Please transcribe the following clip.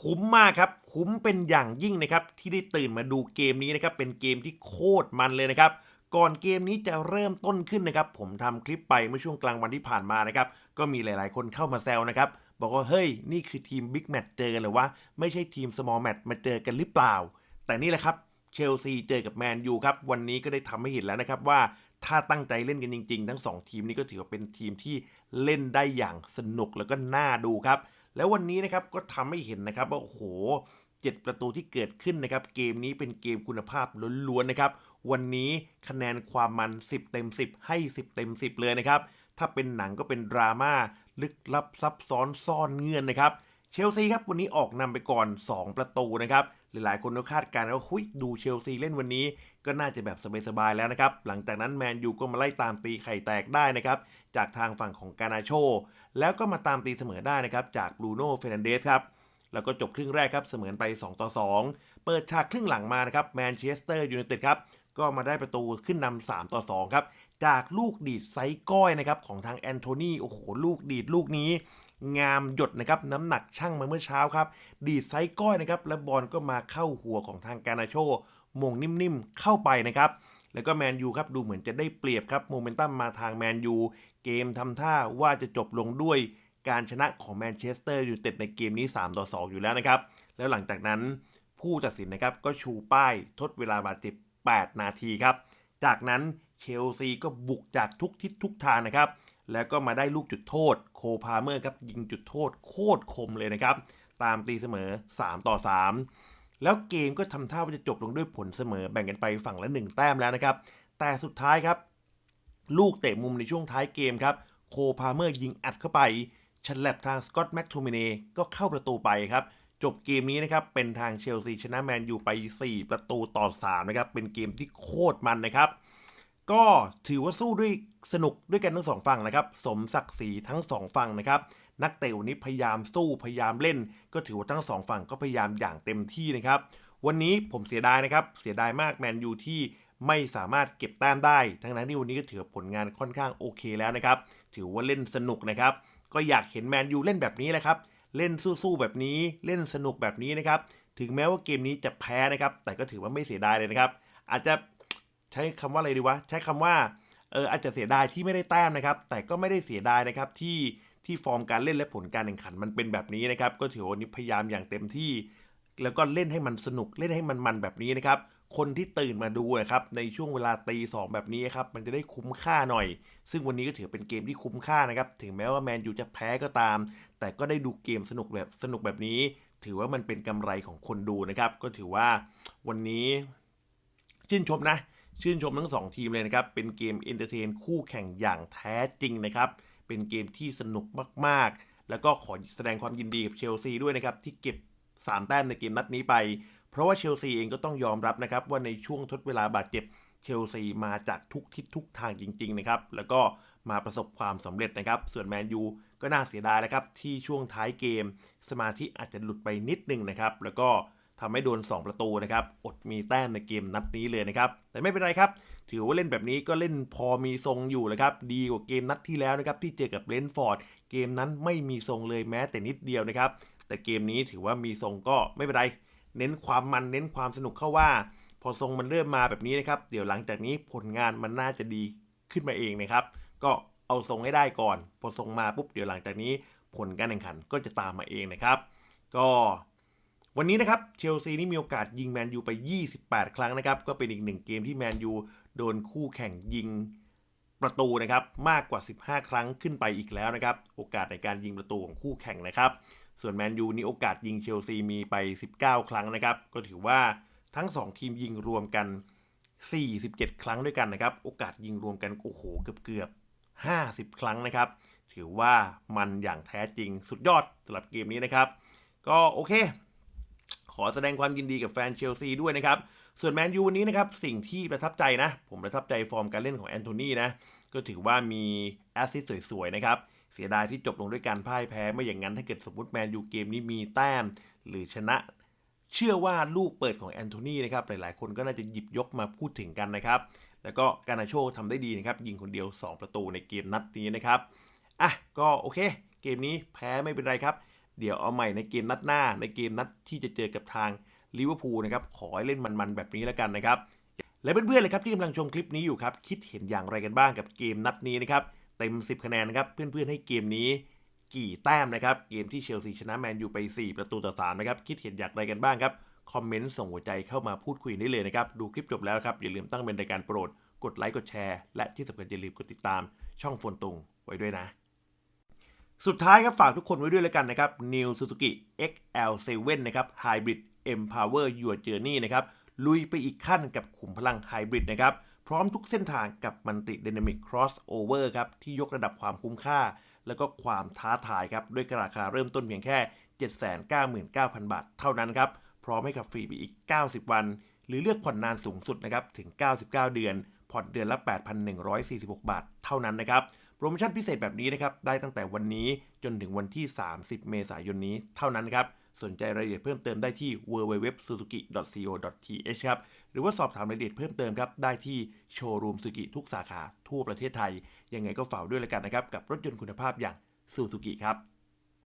คุ้มมากครับ คุ้มเป็นอย่างยิ่งนะครับ ที่ได้ตื่นมาดูเกมนี้นะครับ เป็นเกมที่โคตรมันเลยนะครับ ก่อนเกมนี้จะเริ่มต้นขึ้นนะครับ ผมทำคลิปไปเมื่อช่วงกลางวันที่ผ่านมานะครับ ก็มีหลาย ๆ คนเข้ามาแซวนะครับ บอกว่าเฮ้ย นี่คือทีมบิ๊กแมตช์เจอกันหรือวะไม่ใช่ทีมสมอลแมตช์มาเจอกันหรือเปล่า แต่นี่แหละครับเชลซีเจอกับแมนยูครับ วันนี้ก็ได้ทำให้เห็นแล้วนะครับว่าถ้าตั้งใจเล่นกันจริง ๆ ทั้งสองทีมนี้ก็ถือว่าเป็นทีมที่เล่นได้อย่างสนุกแล้วก็น่าดูครับ แล้ววันนี้นะครับก็ทำให้เห็นนะครับว่าโอ้โหเจ็ดประตูที่เกิดขึ้นนะครับ เกมนี้เป็นเกมคุณภาพล้วนๆนะครับ วันนี้คะแนนความมัน 10 เต็ม 10 ให้ 10 เต็ม 10 เลยนะครับ ถ้าเป็นหนังก็เป็นดราม่าลึกลับซับซ้อนซ่อนเงื่อนนะครับ เชลซีครับวันนี้ออกนำไปก่อน 2 ประตูนะครับหลายๆคนก็คาดการณ์ว่าหุยดูเชลซีเล่นวันนี้ ก็น่าจะแบบสบายๆแล้วนะครับ หลังจากนั้นแมนยูก็มาไล่ตามตีไข่แตกได้นะครับ จากทางฝั่งของกานาโช แล้วก็มาตามตีเสมอได้นะครับ จากบรูโน่เฟรนันเดสครับ แล้วก็จบครึ่งแรกครับเสมอนไป 2 ต่อ 2 เปิดฉากครึ่งหลังมานะครับแมนเชสเตอร์ยูไนเต็ดครับก็มาได้ประตูขึ้นนำ3ต่อ 2 ครับ จากลูกดีดไซส์ก้อยนะครับของทางแอนโทนีโอ้โหลูกดีดลูกนี้ งามหยดนะครับน้ำหนักช่างมาเมื่อเช้าครับ ดีดไซส์ก้อยนะครับ และบอลก็มาเข้าหัวของทางกานาโชมงนิ่มๆเข้าไปนะครับ แล้วก็แมนยูครับดูเหมือนจะได้เปรียบครับโมเมนตัมมาทางแมนยูเกมทำท่าว่าจะจบลงด้วยการชนะของแมนเชสเตอร์ยูไนเต็ดในเกมนี้ 3 ต่อ 2 อยู่แล้วนะครับ แล้วหลังจากนั้นผู้ตัดสินนะครับก็ชูป้ายทดเวลาบาดเจ็บ 8 นาทีครับ จากนั้นเชลซีก็บุกจากทุกทิศทุกทางนะครับ แล้วก็มาได้ลูกจุดโทษโคพาเมอร์ครับยิงจุดโทษโคตรคมเลยนะครับ ตามตีเสมอ 3 ต่อ 3 แล้วเกมก็ทำท่าว่าจะจบลงด้วยผลเสมอแบ่งกันไปฝั่งละ 1 แต้มแล้วนะครับ แต่สุดท้ายครับ ลูกเตะมุมในช่วงท้ายเกมครับโคพาเมอร์ยิงอัดเข้าไปฉลับทางสกอตแม็กโทมิเนก็เข้าประตูไปครับจบเกมนี้นะครับ เป็นทางเชลซีชนะแมนยูไป 4 ประตูต่อ 3 นะครับ เป็นเกมที่โคตรมันนะครับ ก็ถือว่าสู้ด้วยสนุกด้วยกันทั้งสองฝั่งนะครับ สมศักดิ์ศรีทั้งสองฝั่งนะครับ นักเตะวันนี้พยายามสู้พยายามเล่น ก็ถือว่าทั้งสองฝั่งก็พยายามอย่างเต็มที่นะครับ วันนี้ผมเสียดายนะครับ เสียดายมากแมนยูที่ไม่สามารถเก็บแต้มได้ ทั้งนั้นที่วันนี้ก็ถือว่าผลงานค่อนข้างโอเคแล้วนะครับ ถือว่าเล่นสนุกนะครับ ก็อยากเห็นแมนยูเล่นแบบนี้แหละครับ เล่นสู้ๆแบบนี้ เล่นสนุกแบบนี้นะครับ ถึงแม้ว่าเกมนี้จะแพ้นะครับ แต่ก็ถือว่าไม่เสียดายเลยนะครับ อาจจะ ช้คำว่าอะไรดีวะ ใช้คำว่าเอออาจจะเสียดายที่ไม่ได้แต้มนะครับ แต่ก็ไม่ได้เสียดายนะครับที่ที่ฟอร์มการเล่นและผลการแข่งขันมันเป็นแบบนี้นะครับ ก็ถือว่าวันนี้พยายามอย่างเต็มที่ แล้วก็เล่นให้มันสนุกเล่นให้มันมันแบบนี้นะครับคนที่ตื่นมาดูนะครับในช่วงเวลาตีสองแบบนี้ครับมันจะได้คุ้มค่าหน่อย ซึ่งวันนี้ก็ถือเป็นเกมที่คุ้มค่านะครับถึงแม้ว่าแมนยูจะแพ้ก็ตาม แต่ก็ได้ดูเกมสนุกแบบสนุกแบบนี้ ถือว่ามันเป็นกำไรของคนดูนะครับ ก็ถือว่าวันนี้ชื่นชมนะ ชื่นชมทั้งสองทีมเลยนะครับ เป็นเกมเอนเตอร์เทนคู่แข่งอย่างแท้จริงนะครับ เป็นเกมที่สนุกมากๆ แล้วก็ขอแสดงความยินดีกับเชลซีด้วยนะครับ ที่เก็บ 3 แต้มในเกมนัดนี้ไป เพราะว่าเชลซีเองก็ต้องยอมรับนะครับ ว่าในช่วงทดเวลาบาดเจ็บเชลซีมาจากทุกทิศทุกทางจริง ๆ นะครับ แล้วก็มาประสบความสำเร็จนะครับ ส่วนแมนยูก็น่าเสียดายนะครับที่ช่วงท้ายเกม สมาธิอาจจะหลุดไปนิดนึงนะครับ แล้วก็ ทำให้โดน 2 ประตูนะครับ อดมีแต้มในเกมนัดนี้เลยนะครับ แต่ไม่เป็นไรครับ ถือว่าเล่นแบบนี้ก็เล่นพอมีทรงอยู่เลยครับ ดีกว่าเกมนัดที่แล้วนะครับ ที่เจอกับเลนฟอร์ด เกมนั้นไม่มีทรงเลยแม้แต่นิดเดียวนะครับ แต่เกมนี้ถือว่ามีทรงก็ไม่เป็นไร เน้นความมัน เน้นความสนุกเข้าว่า พอทรงมันเริ่มมาแบบนี้นะครับ เดี๋ยวหลังจากนี้ผลงานมันน่าจะดีขึ้นมาเองนะครับ ก็เอาทรงให้ได้ก่อน พอทรงมาปุ๊บ เดี๋ยวหลังจากนี้ผลการแข่งขันก็จะตามมาเองนะครับ ก็ วันนี้นะครับเชลซีนี่มีโอกาสยิงแมนยูไป 28 ครั้งนะครับ ก็เป็นอีกหนึ่งเกมที่แมนยูโดนคู่แข่งยิงประตูนะครับมากกว่า 15 ครั้งขึ้นไปอีกแล้วนะครับ โอกาสในการยิงประตูของคู่แข่งนะครับ ส่วนแมนยูนี่โอกาสยิงเชลซีมีไป 19 ครั้งนะครับ ก็ถือว่าทั้ง 2 ทีมยิงรวมกัน 47 ครั้งด้วยกันนะครับ โอกาสยิงรวมกันโอ้โหเกือบเกือบ50 ครั้งนะครับ ถือว่ามันอย่างแท้จริงสุดยอดสำหรับเกมนี้นะครับ ก็โอเค ขอแสดงความยินดีกับแฟนเชลซีด้วยนะครับ ส่วนแมนยูวันนี้นะครับ สิ่งที่ประทับใจนะ ผมประทับใจฟอร์มการเล่นของแอนโทนีนะ ก็ถือว่ามีแอสซิสต์สวยๆนะครับ เสียดายที่จบลงด้วยการพ่ายแพ้ ไม่อย่างนั้นถ้าเกิดสมมติแมนยูเกมนี้มีแต้ม หรือชนะ เชื่อว่าลูกเปิดของแอนโทนีนะครับ หลายๆ คนก็น่าจะหยิบยกมาพูดถึงกันนะครับ แล้วก็การนาโชทำได้ดีนะครับยิงคนเดียว 2 ประตูในเกมนัดนี้นะครับอะก็โอเค เกมนี้แพ้ไม่เป็นไรครับ เดี๋ยวเอาใหม่ในเกมนัดหน้า ในเกมนัดที่จะเจอกับทางลิเวอร์พูลนะครับ ขอให้เล่นมันๆแบบนี้แล้วกันนะครับ และเพื่อนๆเลยครับที่กำลังชมคลิปนี้อยู่ครับ คิดเห็นอย่างไรกันบ้างกับเกมนัดนี้นะครับ เต็ม 10 คะแนนนะครับ เพื่อนๆให้เกมนี้กี่แต้มนะครับ เกมที่เชลซีชนะแมนยูไป 4 ประตูต่อ3นะครับ คิดเห็นอย่างไรกันบ้างครับ คอมเมนต์ส่งหัวใจเข้ามาพูดคุยได้เลยนะครับ ดูคลิปจบแล้วครับ อย่าลืมตั้งเป็นรายการโปรด กดไลค์ กดแชร์ และที่สำคัญอย่าลืมกดติดตาม ช่องโฟนตุงไว้ด้วยนะ สุดท้ายครับฝากทุกคนไว้ด้วยแล้วกันนะครับ New Suzuki XL7 นะครับ Hybrid Empower Your Journey นะครับ ลุยไปอีกขั้นกับขุมพลังไฮบริดนะครับ พร้อมทุกเส้นทางกับมันติด Dynamic Crossover ครับ ที่ยกระดับความคุ้มค่า แล้วก็ความท้าทายครับ ด้วยราคาเริ่มต้นเพียงแค่ 799,000 บาทเท่านั้นครับ พร้อมให้ขับฟรีไปอีก 90 วัน หรือเลือกผ่อนนานสูงสุดนะครับถึง 99 เดือน ผ่อนเดือนละ 8,146 บาทเท่านั้นนะครับ โปรโมชั่นพิเศษแบบนี้นะครับ ได้ตั้งแต่วันนี้จนถึงวันที่ 30 เมษายนนี้เท่านั้นครับ สนใจรายละเอียดเพิ่มเติมได้ที่ www.suzuki.co.th ครับ หรือว่าสอบถามรายละเอียดเพิ่มเติมครับ ได้ที่โชว์รูมซูกิทุกสาขาทั่วประเทศไทย ยังไงก็ฝากด้วยแล้วกันนะครับ กับรถยนต์คุณภาพอย่างซูซูกิครับ